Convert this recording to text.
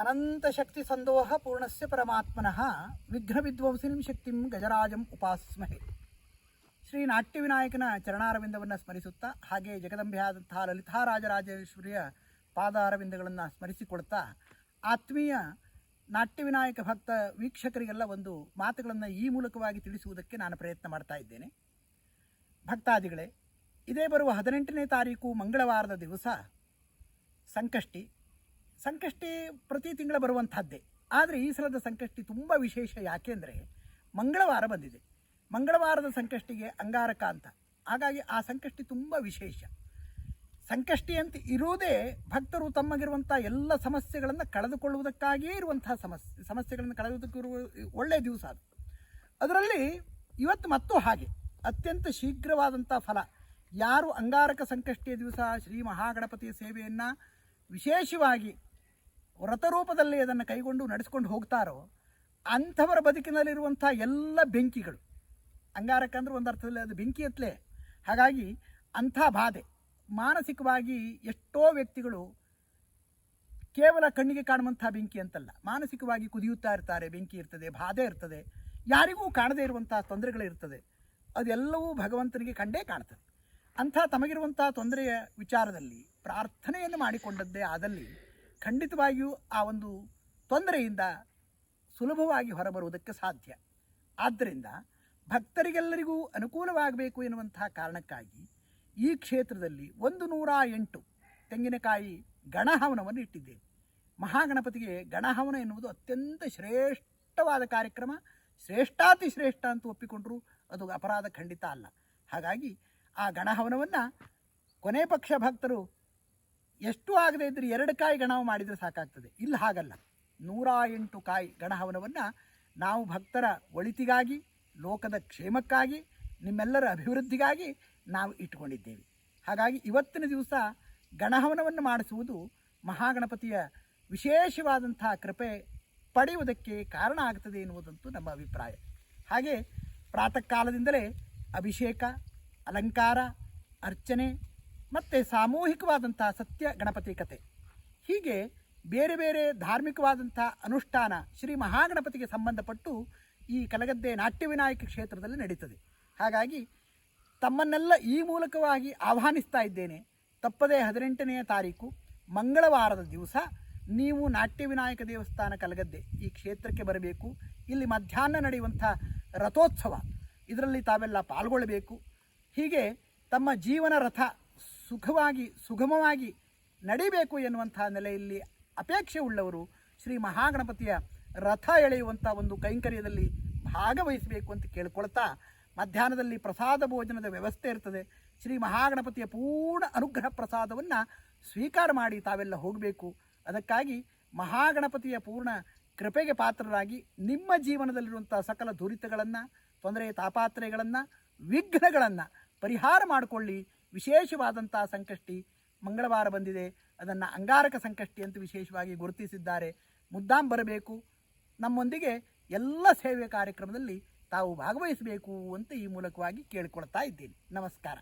ಅನಂತ ಶಕ್ತಿ ಸಂದೋಹ ಪೂರ್ಣಸ್ಯ ಪರಮಾತ್ಮನಃ ವಿಘ್ನ ವಿದ್ವಂಸಿನಿಂ ಶಕ್ತಿಂ ಗಜರಾಜಂ ಉಪಾಸ್ಮಹೆ ಶ್ರೀ ನಾಟ್ಯವಿನಾಯಕನ ಚರಣಾರವಿಂದವನ್ನು ಸ್ಮರಿಸುತ್ತಾ, ಹಾಗೆ ಜಗದಂಬೆಯಾದಂತಹ ಲಲಿತಾರಾಜರಾಜೇಶ್ವರಿಯ ಪಾದಾರವಿಂದಗಳನ್ನು ಸ್ಮರಿಸಿಕೊಳ್ತಾ ಆತ್ಮೀಯ ನಾಟ್ಯವಿನಾಯಕ ಭಕ್ತ ವೀಕ್ಷಕರಿಗೆಲ್ಲ ಒಂದು ಮಾತುಗಳನ್ನು ಈ ಮೂಲಕವಾಗಿ ತಿಳಿಸುವುದಕ್ಕೆ ನಾನು ಪ್ರಯತ್ನ ಮಾಡ್ತಾ ಇದ್ದೇನೆ. ಭಕ್ತಾದಿಗಳೇ, ಇದೇ ಬರುವ ಹದಿನೆಂಟನೇ ತಾರೀಕು ಮಂಗಳವಾರದ ದಿವಸ, ಸಂಕಷ್ಟಿ ಸಂಕಷ್ಟಿ ಪ್ರತಿ ತಿಂಗಳ ಬರುವಂಥದ್ದೇ. ಆದರೆ ಈ ಸಲದ ಸಂಕಷ್ಟಿ ತುಂಬ ವಿಶೇಷ. ಯಾಕೆಂದರೆ ಮಂಗಳವಾರ ಬಂದಿದೆ. ಮಂಗಳವಾರದ ಸಂಕಷ್ಟಿಗೆ ಅಂಗಾರಕ ಅಂತ. ಹಾಗಾಗಿ ಆ ಸಂಕಷ್ಟಿ ತುಂಬ ವಿಶೇಷ. ಸಂಕಷ್ಟಿ ಅಂತ ಇರುವುದೇ ಭಕ್ತರು ತಮ್ಮಗಿರುವಂಥ ಎಲ್ಲ ಸಮಸ್ಯೆಗಳನ್ನು ಕಳೆದುಕೊಳ್ಳುವುದಕ್ಕಾಗಿಯೇ ಇರುವಂತಹ ಸಮಸ್ಯೆ ಸಮಸ್ಯೆಗಳನ್ನು ಕಳೆದುದಕ್ಕಿರುವ ಒಳ್ಳೆಯ ದಿವಸ ಅದು. ಅದರಲ್ಲಿ ಇವತ್ತು ಮತ್ತು ಹಾಗೆ. ಅತ್ಯಂತ ಶೀಘ್ರವಾದಂಥ ಫಲ. ಯಾರು ಅಂಗಾರಕ ಸಂಕಷ್ಟಿಯ ದಿವಸ ಶ್ರೀ ಮಹಾಗಣಪತಿಯ ಸೇವೆಯನ್ನು ವಿಶೇಷವಾಗಿ ವ್ರತರೂಪದಲ್ಲಿ ಅದನ್ನು ಕೈಗೊಂಡು ನಡೆಸ್ಕೊಂಡು ಹೋಗ್ತಾರೋ ಅಂಥವರ ಬದುಕಿನಲ್ಲಿರುವಂಥ ಎಲ್ಲ ಬೆಂಕಿಗಳು. ಅಂಗಾರಕ್ಕಂದ್ರೆ ಒಂದು ಅರ್ಥದಲ್ಲಿ ಅದು ಬೆಂಕಿ ಎತ್ತಲೇ ಹಾಗಾಗಿ ಅಂಥ ಬಾಧೆ. ಮಾನಸಿಕವಾಗಿ ಎಷ್ಟೋ ವ್ಯಕ್ತಿಗಳು ಕೇವಲ ಕಣ್ಣಿಗೆ ಕಾಣುವಂಥ ಬೆಂಕಿ ಅಂತಲ್ಲ. ಮಾನಸಿಕವಾಗಿ ಕುದಿಯುತ್ತಾ ಇರ್ತಾರೆ, ಬೆಂಕಿ ಇರ್ತದೆ, ಬಾಧೆ ಇರ್ತದೆ. ಯಾರಿಗೂ ಕಾಣದೇ ಇರುವಂಥ ತೊಂದರೆಗಳಿರ್ತದೆ. ಅದೆಲ್ಲವೂ ಭಗವಂತನಿಗೆ ಕಂಡೇ ಕಾಣ್ತದೆ. ಅಂಥ ತಮಗಿರುವಂಥ ತೊಂದರೆಯ ವಿಚಾರದಲ್ಲಿ ಪ್ರಾರ್ಥನೆಯನ್ನು ಮಾಡಿಕೊಂಡದ್ದೇ ಆದಲ್ಲಿ ಖಂಡಿತವಾಗಿಯೂ ಆ ಒಂದು ತೊಂದರೆಯಿಂದ ಸುಲಭವಾಗಿ ಹೊರಬರುವುದಕ್ಕೆ ಸಾಧ್ಯ. ಆದ್ದರಿಂದ ಭಕ್ತರಿಗೆಲ್ಲರಿಗೂ ಅನುಕೂಲವಾಗಬೇಕು ಎನ್ನುವಂತಹ ಕಾರಣಕ್ಕಾಗಿ ಈ ಕ್ಷೇತ್ರದಲ್ಲಿ ಒಂದು ನೂರ ಎಂಟು ತೆಂಗಿನಕಾಯಿ ಗಣಹವನವನ್ನು ಇಟ್ಟಿದ್ದೇವೆ. ಮಹಾಗಣಪತಿಗೆ ಗಣಹವನ ಎನ್ನುವುದು ಅತ್ಯಂತ ಶ್ರೇಷ್ಠವಾದ ಕಾರ್ಯಕ್ರಮ. ಶ್ರೇಷ್ಠಾತಿ ಶ್ರೇಷ್ಠ ಅಂತ ಒಪ್ಪಿಕೊಂಡ್ರು. ಅದು ಅಪರಾಧ ಖಂಡಿತ ಅಲ್ಲ. ಹಾಗಾಗಿ ಆ ಗಣಹವನವನ್ನು ಕೊನೆ ಪಕ್ಷ ಭಕ್ತರು ಎಷ್ಟು ಆಗದೆ ಇದ್ದರೆ ಎರಡು ಕಾಯಿ ಗಣವು ಮಾಡಿದರೆ ಸಾಕಾಗ್ತದೆ. ಇಲ್ಲಿ ಹಾಗಲ್ಲ. ನೂರ ಎಂಟು ಕಾಯಿ ಗಣಹವನವನ್ನು ನಾವು ಭಕ್ತರ ಒಳಿತಿಗಾಗಿ, ಲೋಕದ ಕ್ಷೇಮಕ್ಕಾಗಿ, ನಿಮ್ಮೆಲ್ಲರ ಅಭಿವೃದ್ಧಿಗಾಗಿ ನಾವು ಇಟ್ಟುಕೊಂಡಿದ್ದೇವೆ. ಹಾಗಾಗಿ ಇವತ್ತಿನ ದಿವಸ ಗಣಹವನವನ್ನು ಮಾಡಿಸುವುದು ಮಹಾಗಣಪತಿಯ ವಿಶೇಷವಾದಂತಹ ಕೃಪೆ ಪಡೆಯುವುದಕ್ಕೆ ಕಾರಣ ಆಗ್ತದೆ ಎನ್ನುವುದಂತೂ ನಮ್ಮ ಅಭಿಪ್ರಾಯ. ಹಾಗೆ ಪ್ರಾತಃ ಕಾಲದಿಂದಲೇ ಅಭಿಷೇಕ, ಅಲಂಕಾರ, ಅರ್ಚನೆ ಮತ್ತು ಸಾಮೂಹಿಕವಾದಂಥ ಸತ್ಯ ಗಣಪತಿ ಕತೆ. ಹೀಗೆ ಬೇರೆ ಬೇರೆ ಧಾರ್ಮಿಕವಾದಂಥ ಅನುಷ್ಠಾನ ಶ್ರೀ ಮಹಾಗಣಪತಿಗೆ ಸಂಬಂಧಪಟ್ಟು ಈ ಕಲಗದ್ದೆ ನಾಟ್ಯ ವಿನಾಯಕ ಕ್ಷೇತ್ರದಲ್ಲಿ ನಡೀತದೆ. ಹಾಗಾಗಿ ತಮ್ಮನ್ನೆಲ್ಲ ಈ ಮೂಲಕವಾಗಿ ಆಹ್ವಾನಿಸ್ತಾ ಇದ್ದೇನೆ. ತಪ್ಪದೇ ಹದಿನೆಂಟನೆಯ ತಾರೀಕು, ಮಂಗಳವಾರದ ದಿವಸ ನೀವು ನಾಟ್ಯ ವಿನಾಯಕ ದೇವಸ್ಥಾನ ಕಲಗದ್ದೆ ಈ ಕ್ಷೇತ್ರಕ್ಕೆ ಬರಬೇಕು. ಇಲ್ಲಿ ಮಧ್ಯಾಹ್ನ ನಡೆಯುವಂಥ ರಥೋತ್ಸವ, ಇದರಲ್ಲಿ ತಾವೆಲ್ಲ ಪಾಲ್ಗೊಳ್ಳಬೇಕು. ಹೀಗೆ ತಮ್ಮ ಜೀವನ ರಥ ಸುಖವಾಗಿ, ಸುಗಮವಾಗಿ ನಡಿಬೇಕು ಎನ್ನುವಂಥ ನೆಲೆಯಲ್ಲಿ ಅಪೇಕ್ಷೆ ಉಳ್ಳವರು ಶ್ರೀ ಮಹಾಗಣಪತಿಯ ರಥ ಎಳೆಯುವಂಥ ಒಂದು ಕೈಂಕರ್ಯದಲ್ಲಿ ಭಾಗವಹಿಸಬೇಕು ಅಂತ ಕೇಳ್ಕೊಳ್ತಾ ಮಧ್ಯಾಹ್ನದಲ್ಲಿ ಪ್ರಸಾದ ಭೋಜನದ ವ್ಯವಸ್ಥೆ ಇರ್ತದೆ. ಶ್ರೀ ಮಹಾಗಣಪತಿಯ ಪೂರ್ಣ ಅನುಗ್ರಹ ಪ್ರಸಾದವನ್ನು ಸ್ವೀಕಾರ ಮಾಡಿ ತಾವೆಲ್ಲ ಹೋಗಬೇಕು. ಅದಕ್ಕಾಗಿ ಮಹಾಗಣಪತಿಯ ಪೂರ್ಣ ಕೃಪೆಗೆ ಪಾತ್ರರಾಗಿ ನಿಮ್ಮ ಜೀವನದಲ್ಲಿರುವಂಥ ಸಕಲ ದುರಿತಗಳನ್ನು, ತೊಂದರೆ ತಾಪಾತ್ರೆಗಳನ್ನು, ವಿಘ್ನಗಳನ್ನು ಪರಿಹಾರ ಮಾಡಿಕೊಳ್ಳಿ. ವಿಶೇಷವಾದಂಥ ಸಂಕಷ್ಟಿ ಮಂಗಳವಾರ ಬಂದಿದೆ. ಅದನ್ನು ಅಂಗಾರಕ ಸಂಕಷ್ಟಿ ಅಂತ ವಿಶೇಷವಾಗಿ ಗುರುತಿಸಿದ್ದಾರೆ. ಮುದ್ದಾಂ ಬರಬೇಕು. ನಮ್ಮೊಂದಿಗೆ ಎಲ್ಲ ಸೇವೆ ಕಾರ್ಯಕ್ರಮದಲ್ಲಿ ತಾವು ಭಾಗವಹಿಸಬೇಕು ಅಂತ ಈ ಮೂಲಕವಾಗಿ ಕೇಳಿಕೊಳ್ತಾ ಇದ್ದೀನಿ. ನಮಸ್ಕಾರ.